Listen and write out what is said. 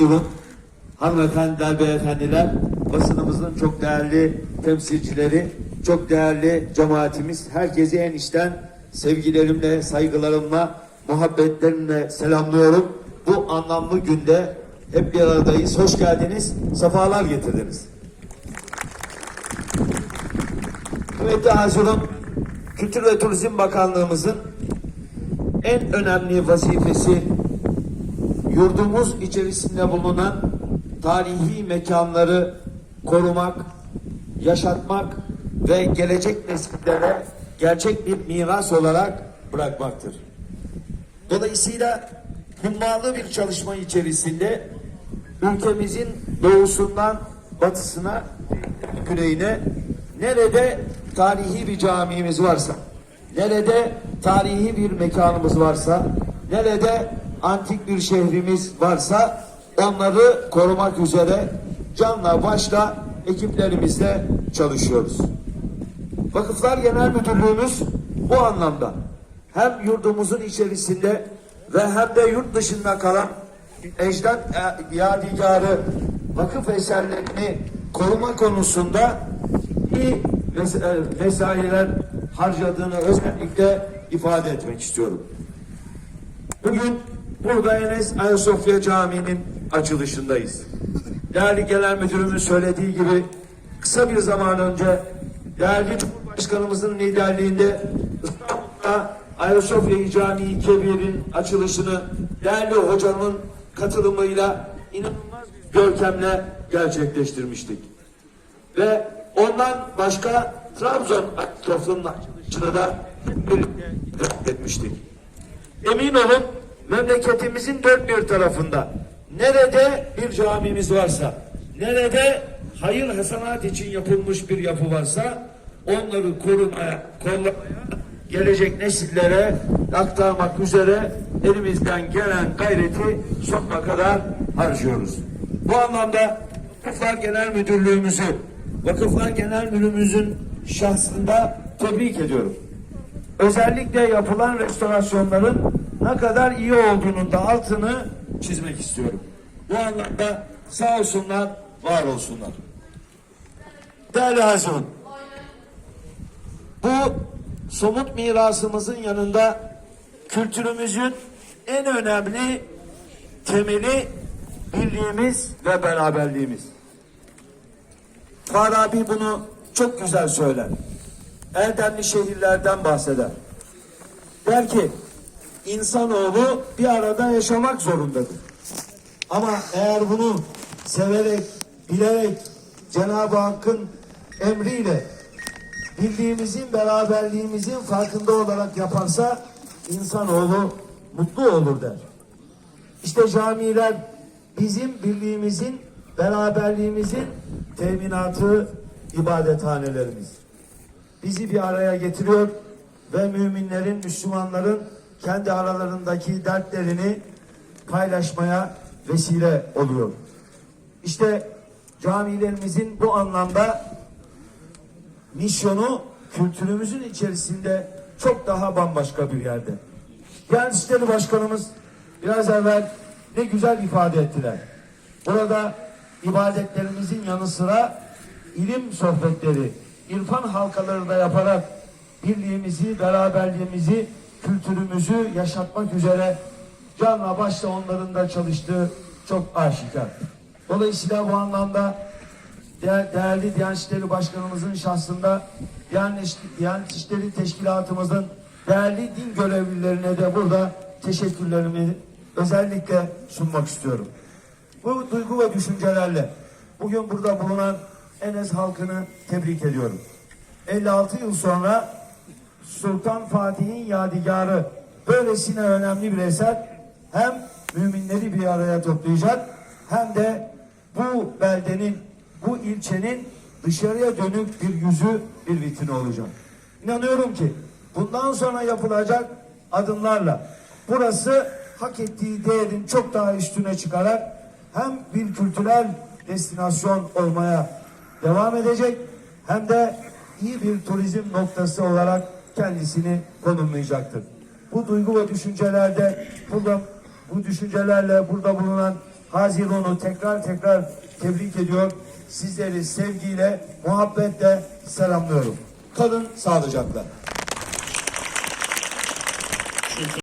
Durun. Hanımefendiler, beyefendiler, basınımızın çok değerli temsilcileri, çok değerli cemaatimiz, herkesi en içten sevgilerimle, saygılarımla, muhabbetlerimle selamlıyorum. Bu anlamlı günde hep bir aradayız. Hoş geldiniz, sefalar getirdiniz. Kıymetli Hazırım, Kültür ve Turizm Bakanlığımızın en önemli vazifesi yurdumuz içerisinde bulunan tarihi mekanları korumak, yaşatmak ve gelecek nesillere gerçek bir miras olarak bırakmaktır. Dolayısıyla hummalı bir çalışma içerisinde ülkemizin doğusundan batısına, güneyine nerede tarihi bir camimiz varsa, nerede tarihi bir mekanımız varsa, nerede antik bir şehrimiz varsa onları korumak üzere canla başla ekiplerimizle çalışıyoruz. Vakıflar Genel Müdürlüğümüz bu anlamda hem yurdumuzun içerisinde ve hem de yurt dışında kalan ecdat e, yadigarı vakıf eserlerini koruma konusunda iyi mes- e, harcadığını özellikle ifade etmek istiyorum. Bugün burada Enes Ayasofya Camii'nin açılışındayız. Değerli Genel Müdürümün söylediği gibi kısa bir zaman önce değerli Cumhurbaşkanımızın liderliğinde İstanbul'da Ayasofya Camii Kebir'in açılışını değerli hocamın katılımıyla inanılmaz bir görkemle gerçekleştirmiştik. Ve ondan başka Trabzon Ayasofya'nın açılışını da birlikte etmiştik. Emin olun memleketimizin dört bir tarafında nerede bir camimiz varsa, nerede hayır hasanat için yapılmış bir yapı varsa onları korumaya, kollamaya, gelecek nesillere aktarmak üzere elimizden gelen gayreti sonuna kadar harcıyoruz. Bu anlamda Vakıflar Genel Müdürlüğümüzü, Vakıflar Genel Müdürlüğümüzün şahsında tebrik ediyorum özellikle yapılan restorasyonların ne kadar iyi olduğunun da altını çizmek istiyorum. Bu anlamda sağ olsunlar, var olsunlar. Değerli Hazırın, bu somut mirasımızın yanında kültürümüzün en önemli temeli birliğimiz ve beraberliğimiz. Farabi bunu çok güzel söyler. Erdemli şehirlerden bahseder. Der ki insanoğlu bir arada yaşamak zorundadır. Ama eğer bunu severek, bilerek Cenab-ı Hakk'ın emriyle bildiğimizin, beraberliğimizin farkında olarak yaparsa insanoğlu mutlu olur der. İşte camiler bizim birliğimizin, beraberliğimizin teminatı, ibadethanelerimiz bizi bir araya getiriyor ve müminlerin, Müslümanların kendi aralarındaki dertlerini paylaşmaya vesile oluyor. İşte camilerimizin bu anlamda misyonu kültürümüzün içerisinde çok daha bambaşka bir yerde. Diyanet İşleri Başkanımız biraz evvel ne güzel ifade ettiler. Burada ibadetlerimizin yanı sıra ilim sohbetleri, irfan halkaları da yaparak birliğimizi, beraberliğimizi, kültürümüzü yaşatmak üzere canla başla onların da çalıştığı çok aşikar. Dolayısıyla bu anlamda değer- değerli Diyanet İşleri Başkanımızın şahsında Diyanet İşleri Teşkilatımızın değerli din görevlilerine de burada teşekkürlerimi özellikle sunmak istiyorum. Bu duygu ve düşüncelerle bugün burada bulunan Enes halkını tebrik ediyorum. 56 yıl sonra Sultan Fatih'in yadigarı böylesine önemli bir eser hem müminleri bir araya toplayacak hem de bu beldenin, bu ilçenin dışarıya dönük bir yüzü, bir vitrini olacak. İnanıyorum ki bundan sonra yapılacak adımlarla burası hak ettiği değerin çok daha üstüne çıkarak hem bir kültürel destinasyon olmaya devam edecek hem de iyi bir turizm noktası olarak kendisini konumlayacaktır. Bu duygu ve düşüncelerde burada bu düşüncelerle burada bulunan Haziran'ı tekrar tekrar tebrik ediyor. Sizleri sevgiyle, muhabbetle selamlıyorum. Kalın sağlıcakla.